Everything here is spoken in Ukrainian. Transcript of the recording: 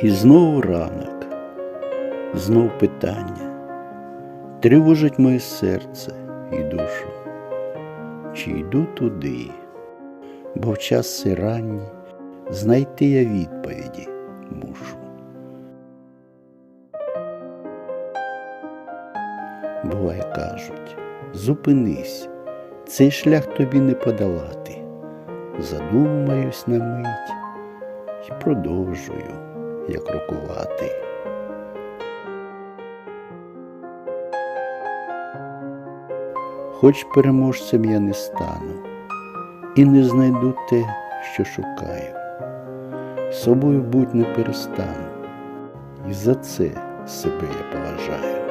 І знову ранок, знов питання, тривожить моє серце і душу. Чи йду туди, бо в час ранній знайти я відповіді мушу. Буває, кажуть, зупинись, цей шлях тобі не подолати. Задумаюсь на мить і продовжую, як рокувати. Хоч переможцем я не стану і не знайду те, що шукаю. Собою будь не перестану, і за це себе я поважаю.